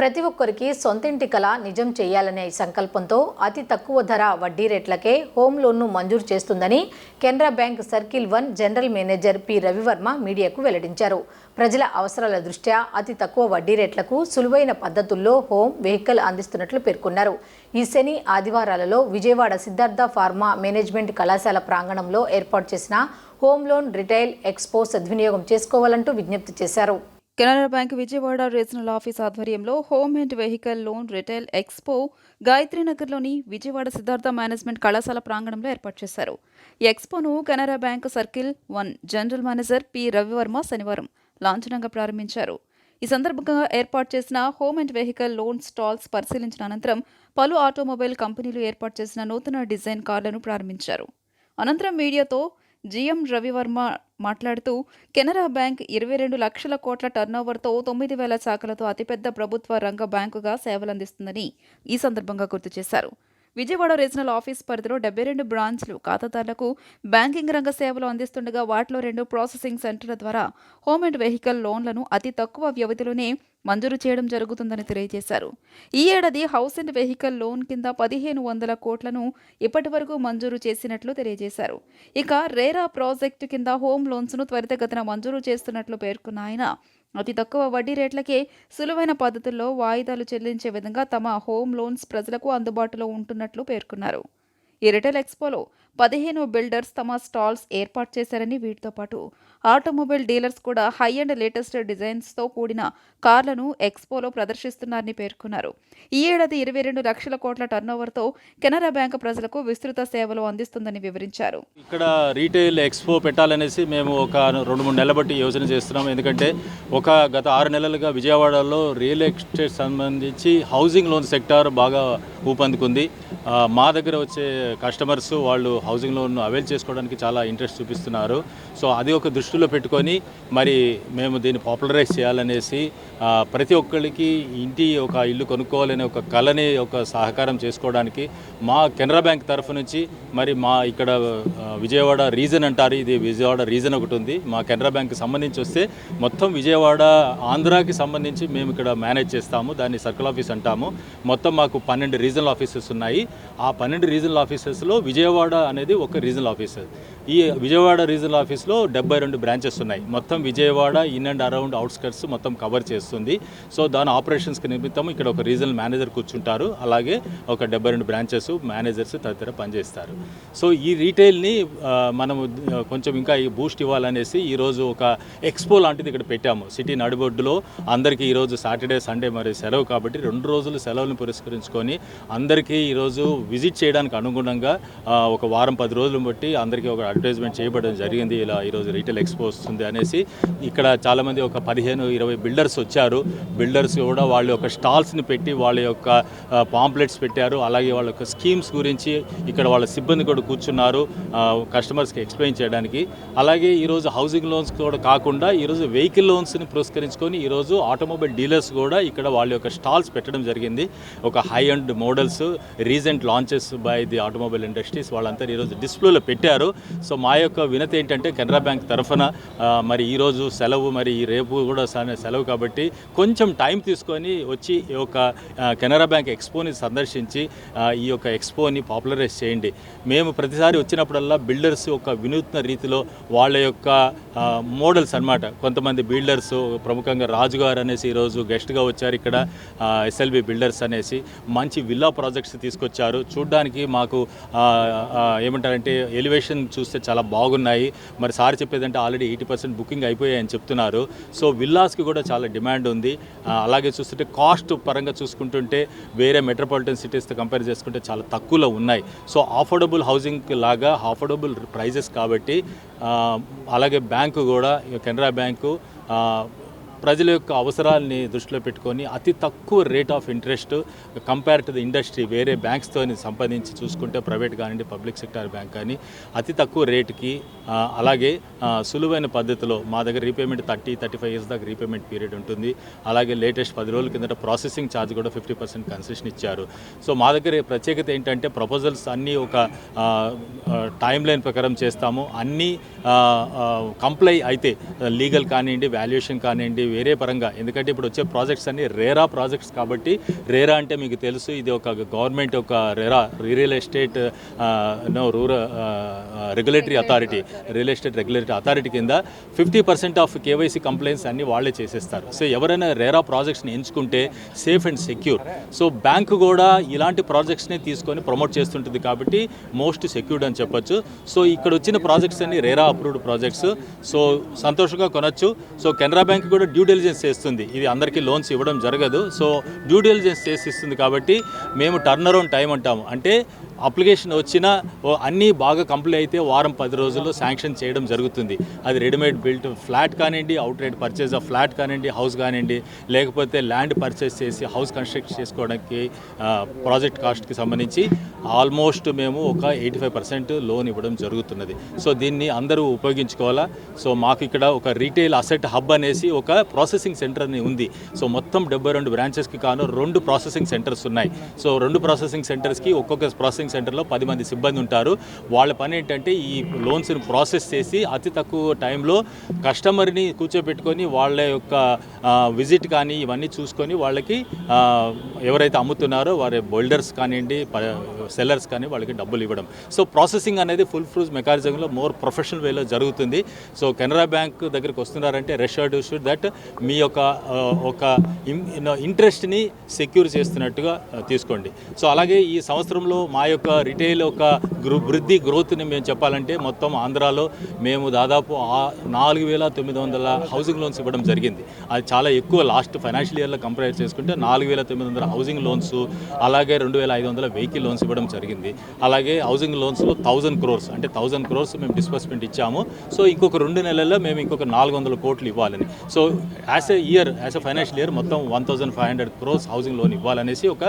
ప్రతి ఒక్కరికి సొంతింటి కళ నిజం చేయాలనే సంకల్పంతో అతి తక్కువ ధర వడ్డీ రేట్లకే హోమ్ లోన్ను మంజూరు చేస్తుందని Canara bank circle one general manager P Ravivarma మీడియాకు వెల్లడించారు. ప్రజల అవసరాల దృష్ట్యా అతి తక్కువ వడ్డీ రేట్లకు సులువైన పద్ధతుల్లో హోమ్ వెహికల్ అందిస్తున్నట్లు పేర్కొన్నారు. ఈ శని ఆదివారాలలో విజయవాడ సిద్ధార్థ ఫార్మా మేనేజ్మెంట్ కళాశాల ప్రాంగణంలో ఏర్పాటు చేసిన హోమ్ లోన్ రిటైల్ ఎక్స్పో సద్వినియోగం చేసుకోవాలంటూ విజ్ఞప్తి చేశారు. Canara bank Vijayawada regional office ఆధ్వర్యంలో home and vehicle loan retail expo గాయత్రీనగర్లోని Vijayawada Siddhartha management కళాశాల ప్రాంగణంలో ఏర్పాటు చేశారు. ఈ ఎక్స్పోను Canara bank circle one general manager P Ravivarma శనివారం లాంఛనంగా ప్రారంభించారు. ఈ సందర్భంగా ఏర్పాటు చేసిన home and vehicle loan stalls పరిశీలించిన అనంతరం పలు ఆటోమొబైల్ కంపెనీలు ఏర్పాటు చేసిన నూతన డిజైన్ కార్లను ప్రారంభించారు. అనంతరం మీడియాతో జిఎం రవివర్మ మాట్లాడుతూ కెనరా బ్యాంక్ ఇరవై రెండు లక్షల కోట్ల టర్నోవర్తో తొమ్మిది వేల శాఖలతో అతిపెద్ద ప్రభుత్వ రంగ బ్యాంకుగా సేవలందిస్తుందని ఈ సందర్భంగా గుర్తు చేశారు. విజయవాడ రీజనల్ ఆఫీస్ పరిధిలో డెబ్బై రెండు బ్రాంచ్లు ఖాతాదారులకు బ్యాంకింగ్ రంగ సేవలు అందిస్తుండగా వాటిలో రెండు ప్రాసెసింగ్ సెంటర్ల ద్వారా హోమ్ అండ్ వెహికల్ లోన్లను అతి తక్కువ వ్యవధిలోనే మంజూరు చేయడం జరుగుతుందని తెలియజేశారు. ఈ ఏడాది హౌస్ అండ్ వెహికల్ లోన్ కింద పదిహేను వందల కోట్లను ఇప్పటి వరకు మంజూరు చేసినట్లు తెలియజేశారు. ఇక రేరా ప్రాజెక్టు కింద హోమ్ లోన్స్ను త్వరితగతిన మంజూరు చేస్తున్నట్లు పేర్కొన్న ఆయన అతి తక్కువ వడ్డీ రేట్లకే సులువైన పద్ధతుల్లో వాయిదాలు చెల్లించే విధంగా తమ హోమ్ లోన్స్ ప్రజలకు అందుబాటులో ఉంటున్నట్లు పేర్కొన్నారు. ఈ రిటైల్ ఎక్స్పోలో పదిహేను బిల్డర్స్ తమ స్టాల్స్ ఏర్పాటు చేశారని వీటితో పాటు ఆటోమొబైల్ డీలర్స్ కూడా హై అండ్ లేటెస్ట్ డిజైన్స్తో కూడిన కార్లను ఎక్స్పోలో ప్రదర్శిస్తున్నారని పేర్కొన్నారు. ఈ ఏడాది ఇరవై రెండు లక్షల కోట్ల టర్నోవర్తో కెనరా బ్యాంక్ ప్రజలకు విస్తృత సేవలు అందిస్తుందని వివరించారు. ఇక్కడ రీటైల్ ఎక్స్పో పెట్టాలనేసి మేము ఒక రెండు మూడు నెలల బట్టి యోచన చేస్తున్నాం. ఎందుకంటే ఒక గత ఆరు నెలలుగా విజయవాడలో రియల్ ఎస్టేట్ సంబంధించి హౌసింగ్ లోన్ సెక్టార్ బాగా ఊపందుకుంది. మా దగ్గర వచ్చే కస్టమర్స్ వాళ్ళు హౌసింగ్ లోన్ అవైల్ చేసుకోవడానికి చాలా ఇంట్రెస్ట్ చూపిస్తున్నారు. సో అది ఒక దృష్టిలో పెట్టుకొని మరి మేము దీన్ని పాపులరైజ్ చేయాలనేసి ప్రతి ఒక్కరికి ఇంటి ఒక ఇల్లు కొనుక్కోవాలనే ఒక కళని ఒక సహకారం చేసుకోవడానికి మా కెనరా బ్యాంక్ తరఫు నుంచి మరి మా ఇక్కడ విజయవాడ రీజన్ అంటారు. ఇది విజయవాడ రీజన్ ఒకటి ఉంది. మా కెనరా బ్యాంక్ సంబంధించి వస్తే మొత్తం విజయవాడ ఆంధ్రాకి సంబంధించి మేము ఇక్కడ మేనేజ్ చేస్తాము. దాన్ని సర్కిల్ ఆఫీస్ అంటాము. మొత్తం మాకు పన్నెండు రీజనల్ ఆఫీసెస్ ఉన్నాయి. ఆ పన్నెండు రీజనల్ ఆఫీసెస్లో విజయవాడ అనేది ఒక రీజనల్ ఆఫీసర్ ఈ విజయవాడ రీజనల్ ఆఫీస్లో డెబ్బై రెండు బ్రాంచెస్ ఉన్నాయి. మొత్తం Vijayawada in and around outskirts మొత్తం కవర్ చేస్తుంది. సో దాని ఆపరేషన్స్కి నిమిత్తం ఇక్కడ ఒక రీజనల్ మేనేజర్ కూర్చుంటారు. అలాగే ఒక డెబ్బై రెండు బ్రాంచెస్ మేనేజర్స్ తదితర పనిచేస్తారు. సో ఈ రీటైల్ని ఆ, మనము కొంచెం ఇంకా ఈ బూస్ట్ ఇవ్వాలనేసి ఈరోజు ఒక ఎక్స్పో లాంటిది ఇక్కడ పెట్టాము. సిటీ నడిబొడ్డులో అందరికీ ఈరోజు సాటర్డే సండే మరి సెలవు కాబట్టి రెండు రోజులు సెలవులను పురస్కరించుకొని అందరికీ ఈరోజు విజిట్ చేయడానికి అనుగుణంగా ఒక వారం పది రోజులు బట్టి అందరికీ ఒక అడ్వర్టైజ్మెంట్ చేయబడడం జరిగింది. ఇలా ఈరోజు రీటైల్ ఎక్స్పో వస్తుంది అనేసి ఇక్కడ చాలామంది ఒక పదిహేను ఇరవై బిల్డర్స్ వచ్చారు. బిల్డర్స్ కూడా వాళ్ళ యొక్క స్టాల్స్ని పెట్టి వాళ్ళ యొక్క పాంప్లెట్స్ పెట్టారు. అలాగే వాళ్ళ యొక్క స్కీమ్స్ గురించి ఇక్కడ వాళ్ళ సిబ్బంది కూడా కూర్చున్నారు కస్టమర్స్కి ఎక్స్ప్లెయిన్ చేయడానికి. అలాగే ఈరోజు హౌసింగ్ లోన్స్ కూడా కాకుండా ఈరోజు వెహికల్ లోన్స్ని పురస్కరించుకొని ఈరోజు ఆటోమొబైల్ డీలర్స్ కూడా ఇక్కడ వాళ్ళ యొక్క స్టాల్స్ పెట్టడం జరిగింది. ఒక high end models recent launches by the automobile industries వాళ్ళంతా ఈరోజు డిస్ప్లేలో పెట్టారు. సో మా యొక్క వినతి ఏంటంటే కెనరా బ్యాంక్ తరఫున మరి ఈరోజు సెలవు మరి ఈ రేపు కూడా సెలవు కాబట్టి కొంచెం టైం తీసుకొని వచ్చి ఈ యొక్క కెనరా బ్యాంక్ ఎక్స్పోని సందర్శించి ఈ యొక్క ఎక్స్పోని పాపులరైజ్ చేయండి. మేము ప్రతిసారి వచ్చినప్పుడల్లా బిల్డర్స్ ఒక వినూత్న రీతిలో వాళ్ళ యొక్క మోడల్స్ అన్నమాట. కొంతమంది బిల్డర్స్ ప్రముఖంగా రాజు గారు అనేసి ఈరోజు గెస్ట్గా వచ్చారు ఇక్కడ ఎస్ఎల్బి బిల్డర్స్ అనేసి. మంచి విల్లా ప్రాజెక్ట్స్ తీసుకొచ్చారు. చూడ్డానికి మాకు ఏమంటారంటే ఎలివేషన్ చూస్తే చాలా బాగున్నాయి. మరి సార్ చెప్పేదంటే ఆల్రెడీ ఎయిటీ పర్సెంట్ బుకింగ్ అయిపోయాయని చెప్తున్నారు. సో విల్లాస్కి కూడా చాలా డిమాండ్ ఉంది. అలాగే చూస్తుంటే కాస్ట్ పరంగా చూసుకుంటుంటే వేరే మెట్రోపాలిటన్ సిటీస్తో కంపేర్ చేసుకుంటే చాలా తక్కువలో ఉన్నాయి. సో అఫోర్డబుల్ హౌసింగ్ లాగా అఫోర్డబుల్ ప్రైజెస్ కాబట్టి అలాగే బ్యాంకు కూడా కెనరా బ్యాంకు ప్రజల యొక్క అవసరాలని దృష్టిలో పెట్టుకొని అతి తక్కువ rate of interest compare to the industry వేరే బ్యాంక్స్తో సంపాదించి చూసుకుంటే ప్రైవేట్ కానివ్వండి పబ్లిక్ సెక్టార్ బ్యాంక్ కానీ అతి తక్కువ రేటుకి అలాగే సులువైన పద్ధతిలో మా దగ్గర repayment thirty thirty five years దాకా రీపేమెంట్ పీరియడ్ ఉంటుంది. అలాగే లేటెస్ట్ పది రోజుల కిందట ప్రాసెసింగ్ ఛార్జ్ కూడా ఫిఫ్టీ పర్సెంట్ కన్సెషన్ ఇచ్చారు. సో మా దగ్గర ప్రత్యేకత ఏంటంటే ప్రపోజల్స్ అన్నీ ఒక టైం లైన్ ప్రకారం చేస్తాము. అన్నీ కంప్లై అయితే లీగల్ కానివ్వండి వాల్యుయేషన్ కానివ్వండి వేరే పరంగా. ఎందుకంటే ఇప్పుడు వచ్చే ప్రాజెక్ట్స్ అన్ని రేరా ప్రాజెక్ట్స్ కాబట్టి రేరా అంటే మీకు తెలుసు ఇది ఒక గవర్నమెంట్ ఒక RERA real estate no rural regulatory authority real estate regulatory authority కింద fifty percent of KYC complaints అన్ని వాళ్ళే చేసేస్తారు. సో ఎవరైనా రేరా ప్రాజెక్ట్స్ని ఎంచుకుంటే safe and secure. So bank కూడా ఇలాంటి ప్రాజెక్ట్స్ని తీసుకొని ప్రమోట్ చేస్తుంటుంది కాబట్టి మోస్ట్ సెక్యూర్డ్ అని చెప్పొచ్చు. సో ఇక్కడ వచ్చిన ప్రాజెక్ట్స్ అన్ని రేరా అప్రూవ్డ్ ప్రాజెక్ట్స్. సో సంతోషంగా కొనొచ్చు. సో కెనరా బ్యాంక్ కూడా డ్యూ డెలిజెన్స్ చేస్తుంది. ఇది అందరికీ లోన్స్ ఇవ్వడం జరగదు. సో డ్యూ డెలిజెన్స్ చేసి ఇస్తుంది కాబట్టి మేము టర్న్ అరౌండ్ టైం అంటాము. అంటే అప్లికేషన్ వచ్చినా అన్నీ బాగా కంప్లీట్ అయితే వారం పది రోజుల్లో శాంక్షన్ చేయడం జరుగుతుంది. అది రెడీమేడ్ బిల్ట్ ఫ్లాట్ కానివ్వండి outright purchase of flat కానివ్వండి హౌస్ కానివ్వండి లేకపోతే ల్యాండ్ పర్చేస్ చేసి హౌస్ కన్స్ట్రక్ట్ చేసుకోవడానికి ప్రాజెక్ట్ కాస్ట్కి సంబంధించి ఆల్మోస్ట్ మేము ఒక ఎయిటీ ఫైవ్ పర్సెంట్ లోన్ ఇవ్వడం జరుగుతున్నది. సో దీన్ని అందరూ ఉపయోగించుకోవాలా? సో మాకు ఇక్కడ ఒక రీటైల్ అసెట్ హబ్ అనేసి ఒక ప్రాసెసింగ్ సెంటర్ అని ఉంది. సో మొత్తం డెబ్బై రెండు బ్రాంచెస్కి కాను రెండు ప్రాసెసింగ్ సెంటర్స్ ఉన్నాయి. సో రెండు ప్రాసెసింగ్ సెంటర్స్కి ఒక్కొక్క ప్రాసెసింగ్ సెంటర్లో పది మంది సిబ్బంది ఉంటారు. వాళ్ళ పని ఏంటంటే ఈ లోన్స్ని ప్రాసెస్ చేసి అతి తక్కువ టైంలో కస్టమర్ని కూర్చోబెట్టుకొని వాళ్ళ యొక్క విజిట్ కానీ ఇవన్నీ చూసుకొని వాళ్ళకి ఎవరైతే అమ్ముతున్నారో వారి బోల్డర్స్ కానివ్వండి సెల్లర్స్ కానీ వాళ్ళకి డబ్బులు ఇవ్వడం. సో ప్రాసెసింగ్ అనేది ఫుల్ ఫ్రూజ్ మెకానిజంలో మోర్ ప్రొఫెషనల్ వేలో జరుగుతుంది. సో కెనరా బ్యాంక్ దగ్గరికి వస్తున్నారంటే రెషర్డ్ షుడ్ దట్ మీ యొక్క ఒక ఇంట్రెస్ట్ని సెక్యూర్ చేస్తున్నట్టుగా తీసుకోండి. సో అలాగే ఈ సంవత్సరంలో మా యొక్క రిటైల్ ఒక వృద్ధి గ్రోత్ని మేము చెప్పాలంటే మొత్తం ఆంధ్రాలో మేము దాదాపు నాలుగు వేల తొమ్మిది వందల హౌసింగ్ లోన్స్ ఇవ్వడం జరిగింది. అది చాలా ఎక్కువ లాస్ట్ ఫైనాన్షియల్ ఇయర్లో కంపేర్ చేసుకుంటే నాలుగు వేల తొమ్మిది వందల హౌసింగ్ లోన్స్ అలాగే రెండు వేల ఐదు వందల వెహికల్ లోన్స్ ఇవ్వడం జరిగింది. అలాగే హౌసింగ్ లోన్స్లో థౌజండ్ క్రోర్స్ అంటే థౌజండ్ క్రోర్స్ మేము డిస్బర్స్మెంట్ ఇచ్చాము. సో ఇంకొక రెండు నెలల్లో మేము ఇంకొక నాలుగు వందల కోట్లు ఇవ్వాలని. So as a year as a financial year మొత్తం one thousand five hundred crores housing loan ఇవ్వాలనేసి ఒక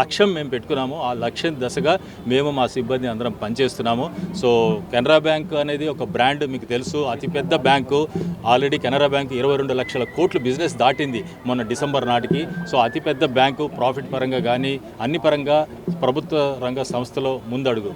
లక్ష్యం మేము పెట్టుకున్నాము. ఆ లక్ష్యం దశగా మేము మా సిబ్బంది అందరం పనిచేస్తున్నాము. సో కెనరా బ్యాంక్ అనేది ఒక బ్రాండ్ మీకు తెలుసు. అతిపెద్ద బ్యాంకు. ఆల్రెడీ కెనరా బ్యాంక్ ఇరవై రెండు లక్షల కోట్లు బిజినెస్ దాటింది మొన్న డిసెంబర్ నాటికి. సో అతిపెద్ద బ్యాంకు ప్రాఫిట్ పరంగా కానీ అన్ని పరంగా ప్రభుత్వ రంగ సంస్థలో ముందడుగు.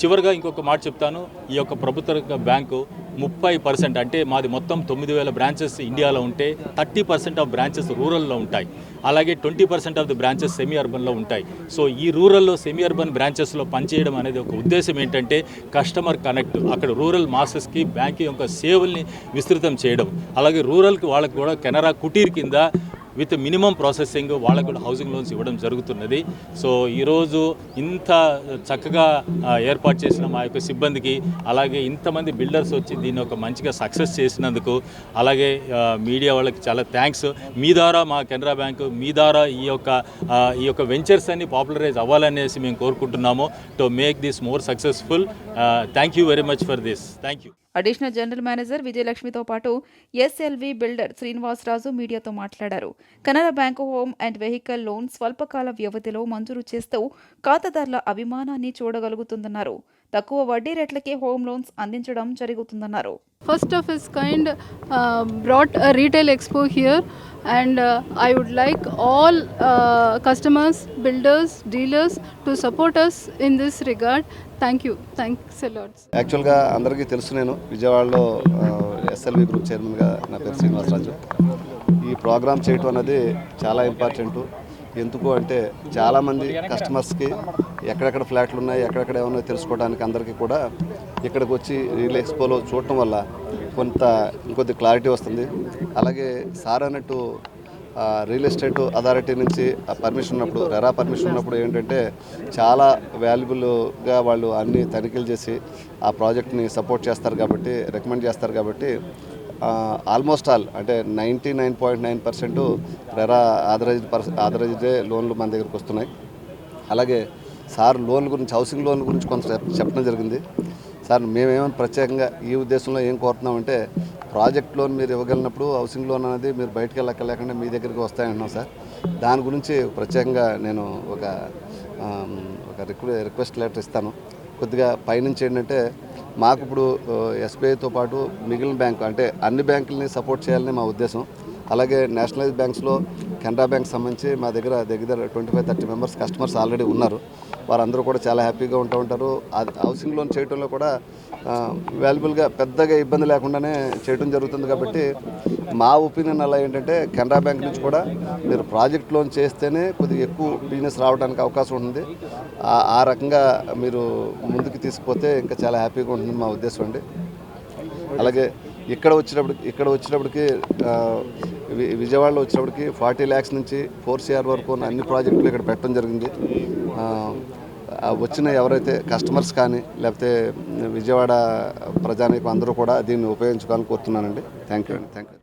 చివరిగా ఇంకొక మాట చెప్తాను. ఈ యొక్క ప్రభుత్వ రంగ బ్యాంకు ముప్పై పర్సెంట్ అంటే మాది మొత్తం తొమ్మిది వేల బ్రాంచెస్ ఇండియాలో ఉంటే థర్టీ పర్సెంట్ ఆఫ్ బ్రాంచెస్ రూరల్లో ఉంటాయి. అలాగే twenty percent of the branches semi అర్బన్లో ఉంటాయి. సో ఈ రూరల్లో సెమీ అర్బన్ బ్రాంచెస్లో పనిచేయడం అనేది ఒక ఉద్దేశం ఏంటంటే కస్టమర్ కనెక్ట్ అక్కడ రూరల్ మాసెస్కి బ్యాంక్ యొక్క సేవల్ని విస్తృతం చేయడం. అలాగే రూరల్కి వాళ్ళకి కూడా కెనరా కుటీర్ కింద విత్ మినిమం ప్రాసెసింగ్ వాళ్ళకు కూడా హౌసింగ్ లోన్స్ ఇవ్వడం జరుగుతున్నది. సో ఈరోజు ఇంత చక్కగా ఏర్పాటు చేసిన మా యొక్క సిబ్బందికి అలాగే ఇంతమంది బిల్డర్స్ వచ్చి దీన్ని ఒక మంచిగా సక్సెస్ చేసినందుకు అలాగే మీడియా వాళ్ళకి చాలా థ్యాంక్స్. మీ ద్వారా మా కెనరా బ్యాంకు మీ ద్వారా ఈ యొక్క ఈ యొక్క వెంచర్స్ అన్ని పాపులరైజ్ అవ్వాలనేసి మేము కోరుకుంటున్నాము. To make this more successful thank you very much for this. Thank you. Additional general manager విజయలక్ష్మితో పాటు ఎస్ఎల్వి బిల్డర్ శ్రీనివాసరాజు మీడియాతో మాట్లాడారు. Canara bank home and vehicle loan స్వల్పకాల వ్యవధిలో మంజూరు చేస్తూ ఖాతాదారుల అభిమానాన్ని చూడగలుగుతుందన్నారు. తక్కువ వడ్డీ రేట్లకే హోమ్ లోన్స్ అందించడం జరుగుతుందన్నారు. First of its kind brought brought expo here and I would like all customers builders dealers to customers, builders, dealers to support us thank you thanks a lot యాక్చువల్గా అందరికీ తెలుసు నేను విజయవాడలో ఎస్ఎల్వి గ్రూప్ చైర్మన్గా నా పేరు శ్రీనివాసరాజు ఈ ప్రోగ్రామ్ చేయటం అనేది చాలా ఇంపార్టెంట్ ఎందుకు అంటే చాలామంది కస్టమర్స్కి ఎక్కడెక్కడ ఫ్లాట్లు ఉన్నాయి ఎక్కడెక్కడ ఏమన్నా తెలుసుకోవడానికి అందరికీ కూడా ఇక్కడికి వచ్చి రియల్ ఎక్స్పోలో చూడటం వల్ల కొంత ఇంకొద్ది క్లారిటీ వస్తుంది. అలాగే సార్ అన్నట్టు రియల్ ఎస్టేట్ అథారిటీ నుంచి ఆ పర్మిషన్ ఉన్నప్పుడు రెరా పర్మిషన్ ఉన్నప్పుడు ఏంటంటే చాలా వాల్యుబుల్గా వాళ్ళు అన్ని తనిఖీలు చేసి ఆ ప్రాజెక్ట్ని సపోర్ట్ చేస్తారు కాబట్టి రికమెండ్ చేస్తారు కాబట్టి ఆల్మోస్ట్ ఆల్ అంటే ninety nine point nine percent RERA authorised పర్స ఆథరైజ్డే లోన్లు మన దగ్గరకు వస్తున్నాయి. అలాగే సార్ లోన్ గురించి హౌసింగ్ లోన్ గురించి కొంత చెప్పడం జరిగింది. సార్ మేమేమైనా ప్రత్యేకంగా ఈ ఉద్దేశంలో ఏం కోరుతున్నామంటే ప్రాజెక్ట్ లోన్ మీరు ఇవ్వగలిగినప్పుడు హౌసింగ్ లోన్ అనేది మీరు బయటకు వెళ్ళక్కర్లేకుండా మీ దగ్గరికి వస్తాయన్నాం సార్. దాని గురించి ప్రత్యేకంగా నేను ఒక ఒక రిక్వెస్ట్ లెటర్ ఇస్తాను. కొద్దిగా పైనుంచి ఏంటంటే మాకు ఇప్పుడు ఎస్బీఐతో పాటు మిగిలిన బ్యాంకు అంటే అన్ని బ్యాంకుల్ని సపోర్ట్ చేయాలని మా ఉద్దేశం. అలాగే నేషనలైజ్ బ్యాంక్స్లో కెనరా బ్యాంక్ సంబంధించి మా దగ్గర దగ్గర twenty five thirty members customers already ఉన్నారు. వారందరూ కూడా చాలా హ్యాపీగా ఉంటూ ఉంటారు. హౌసింగ్ లోన్ చేయడంలో కూడా వాల్యుబుల్గా పెద్దగా ఇబ్బంది లేకుండానే చేయడం జరుగుతుంది కాబట్టి మా ఒపీనియన్ అలా ఏంటంటే కెనరా బ్యాంక్ నుంచి కూడా మీరు ప్రాజెక్ట్ లోన్ చేస్తేనే కొద్దిగా ఎక్కువ బిజినెస్ రావడానికి అవకాశం ఉంటుంది. ఆ- రకంగా మీరు ముందుకు తీసుకుపోతే ఇంకా చాలా హ్యాపీగా ఉంటుంది మా ఉద్దేశం అండి. అలాగే ఇక్కడ వచ్చినప్పుడు ఇక్కడ వచ్చినప్పటికి విజయవాడలో వచ్చినప్పటికి ఫార్టీ ల్యాక్స్ నుంచి ఫోర్ సిఆర్ వరకు ఉన్న అన్ని ప్రాజెక్టులు ఇక్కడ పెట్టడం జరిగింది. వచ్చిన ఎవరైతే కస్టమర్స్ కానీ లేకపోతే విజయవాడ ప్రజానీకం అందరూ కూడా దీన్ని ఉపయోగించుకోవాలని కోరుతున్నానండి. థ్యాంక్ యూ అండి. Thank you